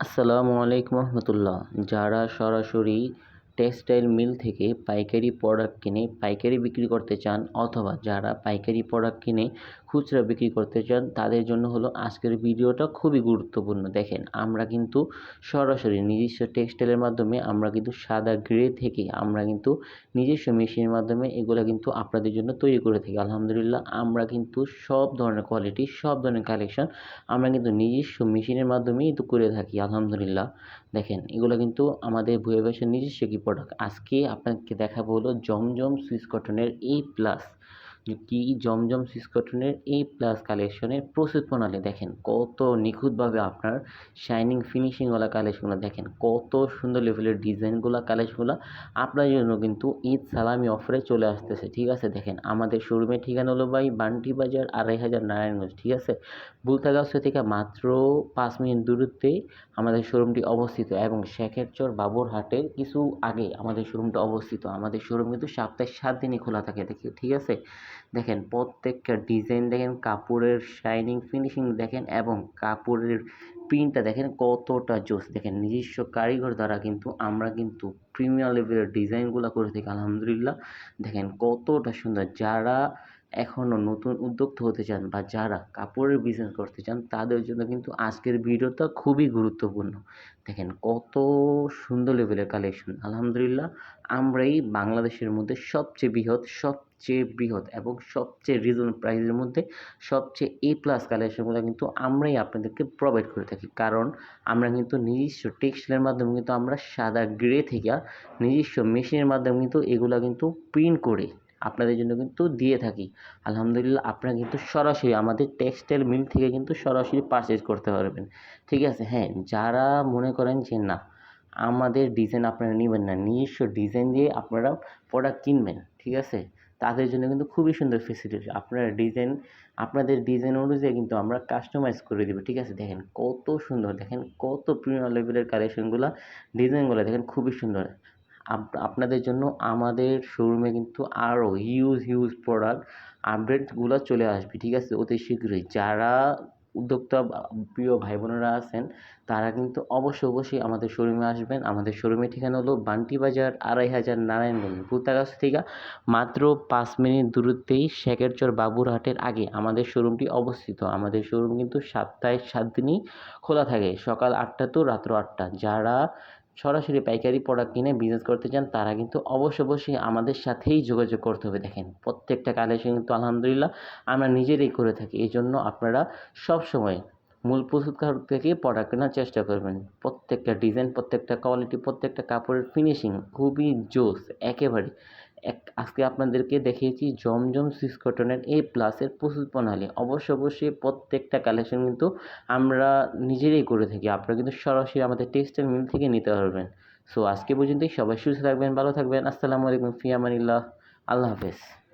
আসসালামু আলাইকুম রহমতুল্লাহ। যারা সরাসরি টেক্সটাইল মিল থেকে পাইকারি প্রোডাক্ট কিনে পাইকারি বিক্রি করতে চান অথবা যারা পাইকারি প্রোডাক্ট কিনে খুচরা বিক্রি করতে চান, তাদের জন্য হলো আজকের ভিডিওটা খুবই গুরুত্বপূর্ণ। দেখেন, আমরা কিন্তু সরাসরি নিজস্ব টেক্সটাইলের মাধ্যমে, আমরা কিন্তু সাদা গ্রে থেকে আমরা কিন্তু নিজস্ব মেশিনের মাধ্যমে এগুলো কিন্তু আপনাদের জন্য তৈরি করে থাকি। আলহামদুলিল্লাহ, আমরা কিন্তু সব ধরনের কোয়ালিটি সব ধরনের কালেকশন আমরা কিন্তু নিজস্ব মেশিনের মাধ্যমেই কিন্তু করে থাকি। আলহামদুলিল্লাহ, দেখেন, এগুলো কিন্তু আমাদের ভুয়ে ভাষার নিজস্ব প্রোডাক্ট আজকে আপনাকে দেখাবো হলো জমজম সুইস কটনের এই প্লাস কি জমজম সুইস কটনের এই প্লাস কালেকশনের প্রস্তুত প্রণালী দেখেন? কত নিখুঁতভাবে আপনার শাইনিং ফিনিশিংওয়ালা কালেকশনগুলো দেখেন। কত সুন্দর লেভেলের ডিজাইনগুলো, কালেকশনগুলো আপনার জন্য কিন্তু ঈদ সালামি অফারে চলে আসতেছে। ঠিক আছে, দেখেন আমাদের শোরুমের ঠিকানা হলো ভাই বান্টি বাজার আড়াই হাজার নারায়ণগঞ্জ। ঠিক আছে? বুলতাগাছ থেকে মাত্র পাঁচ মিনিট দূরত্বে আমাদের শোরুমটি অবস্থিত এবং শেখেরচর বাবুরহাটের কিছু আগে আমাদের শোরুমটা অবস্থিত। আমাদের শোরুম কিন্তু সপ্তাহে সাত দিনই খোলা থাকে ঠিক আছে? দেখেন প্রত্যেকটা ডিজাইন দেখেন, কাপড়ের শাইনিং ফিনিশিং দেখেন এবং কাপড়ের প্রিন্টটা দেখেন কতটা জোস। দেখেন নিজস্ব কারিগর দ্বারা কিন্তু আমরা কিন্তু প্রিমিয়ার লেভেলের ডিজাইনগুলো করে থাকি, আলহামদুলিল্লাহ। দেখেন কতটা সুন্দর। যারা এখনও নতুন উদ্যোক্তা হতে চান বা যারা কাপড়ের বিজনেস করতে চান, তাদের জন্য কিন্তু আজকের ভিডিওটা খুবই গুরুত্বপূর্ণ। দেখেন কত সুন্দর লেভেলের কালেকশন আলহামদুলিল্লাহ, আমরাই বাংলাদেশের মধ্যে সবচেয়ে বৃহৎ সবচেয়ে বৃহৎ এবং সবচেয়ে রিজনেবল প্রাইসের মধ্যে সবচেয়ে এ প্লাস কালেকশনগুলো কিন্তু আমরাই আপনাদেরকে প্রোভাইড করে থাকি। কারণ আমরা কিন্তু নিজস্ব টেক্সটাইলের মাধ্যমে কিন্তু আমরা সাদা গ্রে থেকে নিজস্ব মেশিনের মাধ্যমে কিন্তু এগুলো কিন্তু প্রিন্ট করে। আপনাদের জন্য কিন্তু দিয়ে থাকি। আলহামদুলিল্লাহ আপনারা কিন্তু সরাসরি আমাদের টেক্সটাইল মিল থেকে কিন্তু সরাসরি পারচেজ করতে পারবেন। ঠিক আছে? হ্যাঁ যারা মনে করেন যে না, আমাদের ডিজাইন আপনারা নেবেন না, নিজস্ব ডিজাইন দিয়ে আপনারা প্রোডাক্ট কিনবেন, ঠিক আছে? তাদের জন্য কিন্তু খুবই সুন্দর ফেসিলিটি আপনারা ডিজাইন আপনাদের ডিজাইন অনুযায়ী কিন্তু আমরা কাস্টমাইজ করে দেবো, ঠিক আছে? দেখেন কত সুন্দর, দেখেন কত প্রিমিয়াম লেভেলের কালেকশনগুলো ডিজাইনগুলো দেখেন খুবই সুন্দর। আপনাদের জন্য আমাদের শোরুমে কিন্তু আরও হিউজ হিউজ প্রোডাক্ট আপডেটগুলো চলে আসবে, ঠিক আছে? অতি শীঘ্রই। যারা উদ্যোক্তা প্রিয় ভাই বোনেরা আছেন, তারা কিন্তু অবশ্যই অবশ্যই আমাদের শোরুমে আসবেন। আমাদের শোরুমের ঠিকানা হলো বান্টি বাজার আড়াই হাজার নারায়ণগঞ্জ, ভূতাগাছ থেকে মাত্র পাঁচ মিনিট দূরত্বেই শেখেরচর বাবুরহাটের আগে আমাদের শোরুমটি অবস্থিত। আমাদের শোরুম কিন্তু সপ্তাহে সাত দিনই খোলা থাকে, সকাল আটটা তো রাত্র আটটা। যারা সরাসরি পাইকারি প্রোডাক্ট কিনে বিজনেস করতে চান, তারা কিন্তু অবশ্য অবশ্যই আমাদের সাথেই যোগাযোগ করতে হবে। দেখেন, প্রত্যেকটা কালেকশন কিন্তু আলহামদুলিল্লাহ আমরা নিজেরাই করে থাকি। এই জন্য আপনারা সবসময় মূল প্রস্তুতকারক থেকে প্রোডাক্ট কেনার চেষ্টা করবেন। প্রত্যেকটা ডিজাইন প্রত্যেকটা কোয়ালিটি প্রত্যেকটা কাপড়ের ফিনিশিং খুবই জোস একেবারে এক, আজকে আপনাদেরকে দেখিয়েছি জমজম সুইস এ প্লাসের প্রস্তুত প্রণালী। অবশ্য, অবশ্যই প্রত্যেকটা কালেকশন কিন্তু আমরা নিজেরাই করে থাকি। আপনারা কিন্তু সরাসরি আমাদের টেক্সটাইল মিল থেকে নিতে পারবেন। সো আজকে পর্যন্তই সবাই সুস্থ থাকবেন, ভালো থাকবেন। আসসালামু আলাইকুম, ফিয়ামানিল্লাহ। আল্লাহ হাফেজ।